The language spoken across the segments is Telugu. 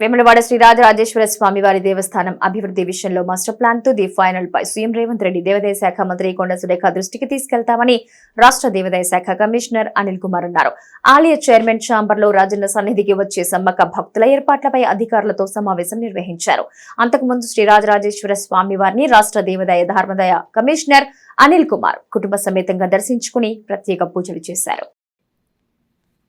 వేములవాడ శ్రీ రాజరాజేశ్వర స్వామి వారి దేవస్థానం అభివృద్ధి విషయంలో మాస్టర్ ప్లాన్తో ది ఫైనల్ పై సీఎం రేవంత్ రెడ్డి దేవాదాయ శాఖ మంత్రి కొండ సురేఖ దృష్టికి తీసుకెళ్తామని రాష్ట్ర దేవాదాయ శాఖ కమిషనర్ అనిల్ కుమార్ అన్నారు. ఆలయ చైర్మన్ ఛాంబర్లో రాజన్న సన్నిధికి వచ్చే సమ్మక్క భక్తుల ఏర్పాట్లపై అధికారులతో సమావేశం నిర్వహించారు. అంతకుముందు శ్రీ రాజరాజేశ్వర స్వామి వారిని రాష్ట్ర దేవాదాయ ధర్మదాయ కమిషనర్ అనిల్ కుమార్ కుటుంబ సమేతంగా దర్శించుకుని ప్రత్యేక పూజలు చేశారు.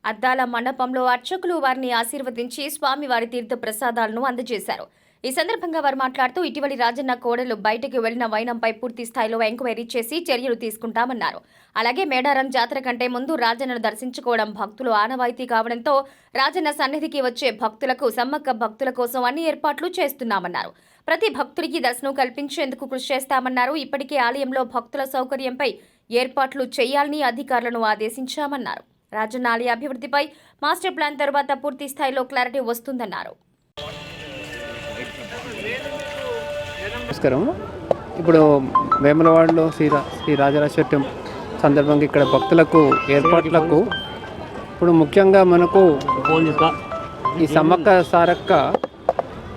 అద్దాల మండపంలో అర్చకులు వారిని ఆశీర్వదించి స్వామివారి తీర్థ ప్రసాదాలను అందజేశారు. ఈ సందర్భంగా వారు మాట్లాడుతూ ఇటీవలి రాజన్న కోడలు బయటకు వెళ్ళిన వైనంపై పూర్తి స్థాయిలో ఎంక్వైరీ చేసి చర్యలు తీసుకుంటామన్నారు. అలాగే మేడారం జాతర కంటే ముందు రాజన్నను దర్శించుకోవడం భక్తులు ఆనవాయితీ కావడంతో రాజన్న సన్నిధికి వచ్చే భక్తులకు సమ్మక్క భక్తుల కోసం అన్ని ఏర్పాట్లు చేస్తున్నామన్నారు. ప్రతి భక్తుడికి దర్శనం కల్పించేందుకు కృషి చేస్తామన్నారు. ఇప్పటికే ఆలయంలో భక్తుల సౌకర్యంపై ఏర్పాట్లు చేయాలని అధికారులను ఆదేశించామన్నారు. రాజనాలి అభివృద్ధిపై మాస్టర్ ప్లాన్ తర్వాత పూర్తి స్థాయిలో క్లారిటీ వస్తుందన్నారు. నమస్కారం. ఇప్పుడు వేములవాడలో శ్రీ శ్రీ రాజరాజేశ్వర టెంపుల్ సందర్భంగా ఇక్కడ భక్తులకు ఏర్పాట్లకు ఇప్పుడు ముఖ్యంగా మనకు ఈ సమ్మక్క సారక్క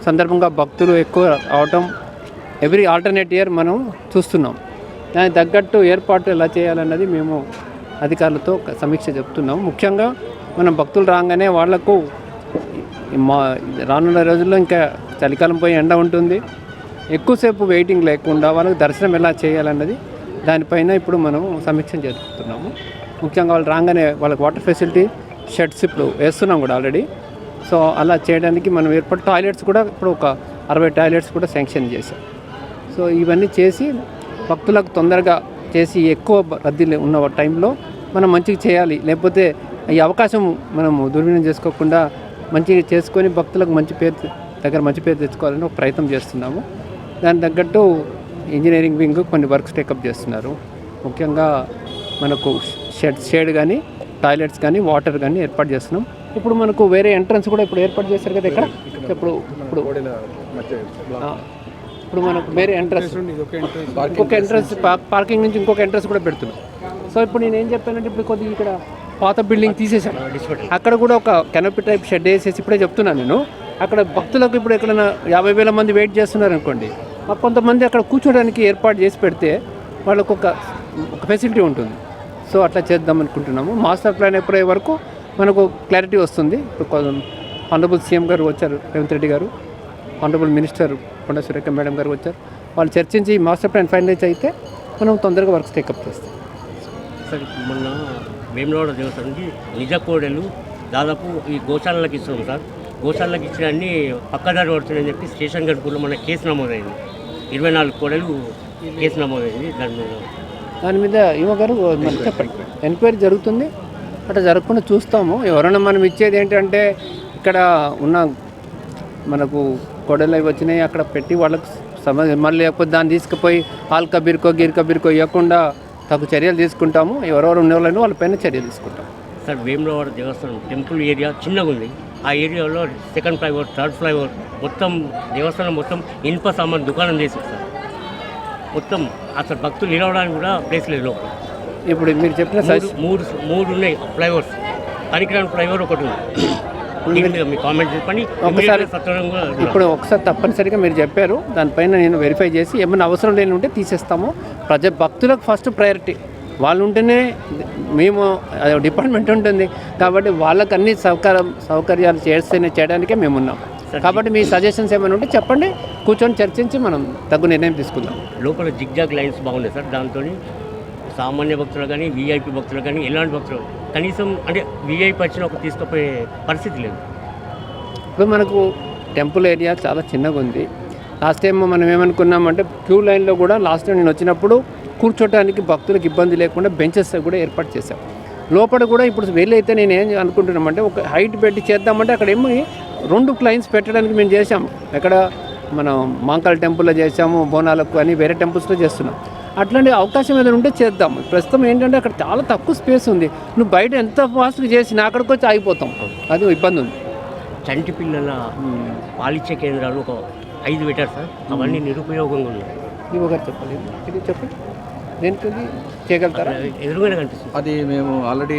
సందర్భంగా భక్తులు ఎక్కువ అవటం ఎవ్రీ ఆల్టర్నేట్ ఇయర్ మనం చూస్తున్నాం. దానికి తగ్గట్టు ఏర్పాటు ఎలా చేయాలన్నది మేము అధికారులతో సమీక్ష చెప్తున్నాం. ముఖ్యంగా మనం భక్తులు రాగానే వాళ్ళకు మా రానున్న రోజుల్లో ఇంకా చలికాలం పోయి ఎండ ఉంటుంది. ఎక్కువసేపు వెయిటింగ్ లేకుండా వాళ్ళకి దర్శనం ఎలా చేయాలన్నది దానిపైన ఇప్పుడు మనం సమీక్ష జరుపుతున్నాము ముఖ్యంగా వాళ్ళు రాగానే వాళ్ళకి వాటర్ ఫెసిలిటీ షెడ్స్ ఇప్పుడు వేస్తున్నాం కూడా ఆల్రెడీ సో అలా చేయడానికి మనం ఏర్పాటు టాయిలెట్స్ కూడా ఇప్పుడు ఒక అరవై టాయిలెట్స్ కూడా శాంక్షన్ చేశాం. సో ఇవన్నీ చేసి భక్తులకు తొందరగా చేసి ఎక్కువ రద్దీ ఉన్న టైంలో మనం మంచిగా చేయాలి. లేకపోతే ఈ అవకాశం మనము దుర్వినియోగం చేసుకోకుండా మంచిగా చేసుకొని భక్తులకు మంచి పేరు దగ్గర మంచి పేరు తెచ్చుకోవాలని ఒక ప్రయత్నం చేస్తున్నాము. దాని తగ్గట్టు ఇంజనీరింగ్ వింగ్ కొన్ని వర్క్స్ టేకప్ చేస్తున్నారు. ముఖ్యంగా మనకు షెడ్ షేడ్ కానీ టాయిలెట్స్ కానీ వాటర్ కానీ ఏర్పాటు చేస్తున్నాం. ఇప్పుడు మనకు వేరే ఎంట్రన్స్ కూడా ఇప్పుడు ఏర్పాటు చేశారు కదా ఇక్కడ? ఇప్పుడు ఇప్పుడు ఇప్పుడు మనకు వేరే ఎంట్రన్స్ ఇంకొక ఎంట్రన్స్ పార్కింగ్ నుంచి ఇంకొక ఎంట్రన్స్ కూడా పెడుతున్నాం. సో ఇప్పుడు నేను ఏం చెప్పానంటే ఇప్పుడు కొద్దిగా ఇక్కడ పాత బిల్డింగ్ తీసేసాను అక్కడ కూడా ఒక కెనపీ టైప్ షెడ్ వేసేసి ఇప్పుడే చెప్తున్నాను నేను. అక్కడ భక్తులకు ఇప్పుడు ఎక్కడైనా యాభై వేల మంది వెయిట్ చేస్తున్నారు అనుకోండి కొంతమంది అక్కడ కూర్చోడానికి ఏర్పాటు చేసి పెడితే వాళ్ళకు ఒక ఫెసిలిటీ ఉంటుంది. సో అట్లా చేద్దాం అనుకుంటున్నాము. మాస్టర్ ప్లాన్ ఎప్పుడే వరకు మనకు క్లారిటీ వస్తుంది. ఇప్పుడు ఆనరబుల్ సీఎం గారు వచ్చారు రేవంత్ రెడ్డి గారు. ఆనరబుల్ మినిస్టర్ కొండ సురేఖ మేడం గారు వచ్చారు. వాళ్ళు చర్చించి మాస్టర్ ప్లాన్ ఫైనలైజ్ అయితే మనం తొందరగా వర్క్స్ టేకప్ చేస్తాం. సార్ మొన్న వేములవాడ దేవస్థానానికి నిజ కోడలు దాదాపు ఈ గోశాలలకు ఇస్తున్నాం సార్. గోశాలలకు ఇచ్చిన అన్ని పక్కదారి పడుతున్నాయని చెప్పి స్టేషన్ గడుపులో మన కేసు నమోదైంది. ఇరవై నాలుగు కోడలు కేసు నమోదైంది దాని మీద. దాని మీద యువ గారు మరి చెప్పండి. ఎంక్వైరీ జరుగుతుంది. అట్లా జరగకుండా చూస్తాము. ఎవరైనా మనం ఇచ్చేది ఏంటంటే ఇక్కడ ఉన్న మనకు కొడలు అవి వచ్చినాయి. అక్కడ పెట్టి వాళ్ళకి సమ మళ్ళీ లేకపోతే దాన్ని తీసుకుపోయి ఆల్ కబీర్కో గీర్ కబీర్కో ఇవ్వకుండా తగు చర్యలు తీసుకుంటాము. ఎవరెవరు ఉన్న వాళ్ళని వాళ్ళపైన చర్యలు తీసుకుంటాం. సార్ వేములవాడ దేవస్థానం టెంపుల్ ఏరియా చిన్నగా ఉంది. ఆ ఏరియాలో సెకండ్ ఫ్లైఓవర్ థర్డ్ ఫ్లైఓవర్ మొత్తం దేవస్థానం మొత్తం ఇనుప సామాన్ దుకాణం చేశారు సార్. మొత్తం అసలు భక్తులు నిలవడానికి కూడా ప్లేస్ లేదు లోపల. ఇప్పుడు మీరు చెప్పిన మూడు మూడు మూడు ఉన్నాయి ఫ్లైఓవర్స్. పనికిరాని ఫ్లైఓవర్ ఒకటి ఉంది. మీ కామెంట్ చెప్పండి. ఒకసారి Immediate సత్వరం కూడా ఇప్పుడు ఒకసారి తప్పనిసరిగా మీరు చెప్పారు. దానిపైన నేను వెరిఫై చేసి ఏమైనా అవసరం లేని ఉంటే తీసేస్తాము. ప్రజ భక్తులకు ఫస్ట్ ప్రయారిటీ వాళ్ళు ఉంటేనే మేము డిపార్ట్మెంట్ ఉంటుంది. కాబట్టి వాళ్ళకి అన్ని సౌకర్యం సౌకర్యాలు చేస్తేనే చేయడానికే మేము ఉన్నాం. కాబట్టి మీ సజెషన్స్ ఏమైనా ఉంటే చెప్పండి. కూర్చొని చర్చించి మనం తగు నిర్ణయం తీసుకుందాం. లోపల జిగ్జాగ్ లైన్స్ బాగున్నాయి సార్. దాంతో సామాన్య భక్తులు కానీ వీఐపీ భక్తులు కానీ ఎలాంటి భక్తులు కనీసం అంటే వీఐపీ వచ్చిన ఒక తీసుకుపోయే పరిస్థితి లేదు. ఇప్పుడు మనకు టెంపుల్ ఏరియా చాలా చిన్నగా ఉంది. లాస్ట్ టైం మనం ఏమనుకున్నామంటే క్యూ లైన్లో కూడా లాస్ట్ టైం నేను వచ్చినప్పుడు కూర్చోటానికి భక్తులకు ఇబ్బంది లేకుండా బెంచెస్ కూడా ఏర్పాటు చేశాం. లోపల కూడా ఇప్పుడు వెళ్ళైతే నేను ఏం అనుకుంటున్నామంటే ఒక హైట్ పెట్టి చేద్దామంటే అక్కడ ఏమి రెండు క్లైన్స్ పెట్టడానికి మేము చేసాం ఎక్కడ మనం మాంకాల్ టెంపుల్లో చేసాము బోనాలకు అని వేరే టెంపుల్స్లో చేస్తున్నాం. అట్లాంటి అవకాశం ఏదైనా ఉంటే చేద్దాం. ప్రస్తుతం ఏంటంటే అక్కడ చాలా తక్కువ స్పేస్ ఉంది. నువ్వు బయట ఎంత ఫాస్ట్గా చేసినా అక్కడికి వచ్చి ఆగిపోతాం. అది ఇబ్బంది ఉంది. చంటి పిల్లల పాలిచ్చే కేంద్రాలు ఒక ఐదు పెట్టారు సార్. అవన్నీ నిరుపయోగంగా ఉన్నాయి. ఇవ్వగారు చెప్పాలి ఇది చెప్పండి. దీనికి చేయగలుగుతారా? ఎదురుగానే కనిపిస్తుంది. అది మేము ఆల్రెడీ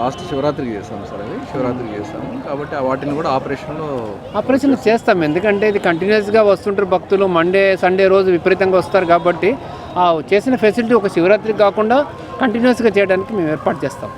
లాస్ట్ శివరాత్రికి చేస్తాం సార్ అది. శివరాత్రికి చేస్తాము కాబట్టి ఆ వాటిని కూడా ఆపరేషన్లో ఆపరేషన్ చేస్తాం. ఎందుకంటే ఇది కంటిన్యూస్గా వస్తుంటారు భక్తులు. మండే సండే రోజు విపరీతంగా వస్తారు కాబట్టి ఆ చేసిన ఫెసిలిటీ ఒక శివరాత్రికి కాకుండా కంటిన్యూస్గా చేయడానికి మేము ఏర్పాటు చేస్తాం.